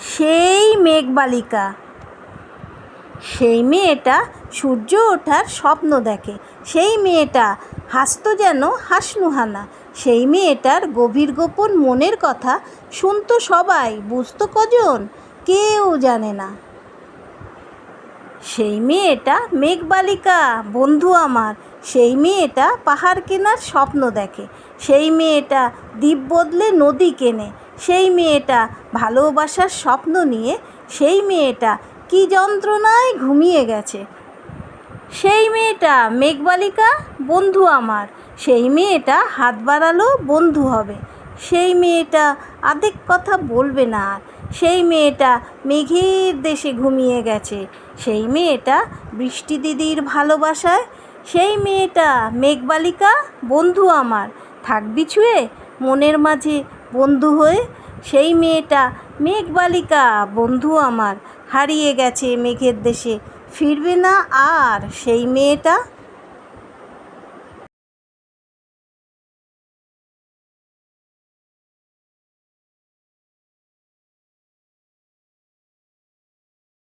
সেই মেঘবালিকা। সেই মেয়েটা সূর্য ওঠার স্বপ্ন দেখে। সেই মেয়েটা হাসতো যেন হাসনুহানা। সেই মেয়েটার গভীর গোপন মনের কথা শুনতো সবাই। বুঝতো কজন? কেউ জানে না। সেই মেয়েটা মেঘবালিকা, বন্ধু আমার। সেই মেয়েটা পাহাড় কেনার স্বপ্ন দেখে। সেই মেয়েটা দ্বীপ বদলে নদী কেনে। সেই মেয়েটা ভালোবাসার স্বপ্ন নিয়ে সেই মেয়েটা কী যন্ত্রণায় ঘুমিয়ে গেছে। সেই মেয়েটা মেঘবালিকা, বন্ধু আমার। সেই মেয়েটা হাত বাড়ালো, বন্ধু হবে। সেই মেয়েটা আধেক কথা বলবে না আর। সেই মেয়েটা মেঘের দেশে ঘুমিয়ে গেছে। সেই মেয়েটা বৃষ্টি দিদির ভালোবাসায়। সেই মেয়েটা মেঘবালিকা, বন্ধু আমার। থাকবি ছুঁয়ে মনের মাঝে বন্ধু হয়ে সেই মেয়েটা, মেঘবালিকা, বন্ধু আমার, হারিয়ে গেছে মেঘের দেশে। ফিরবে না আর সেই মেয়েটা?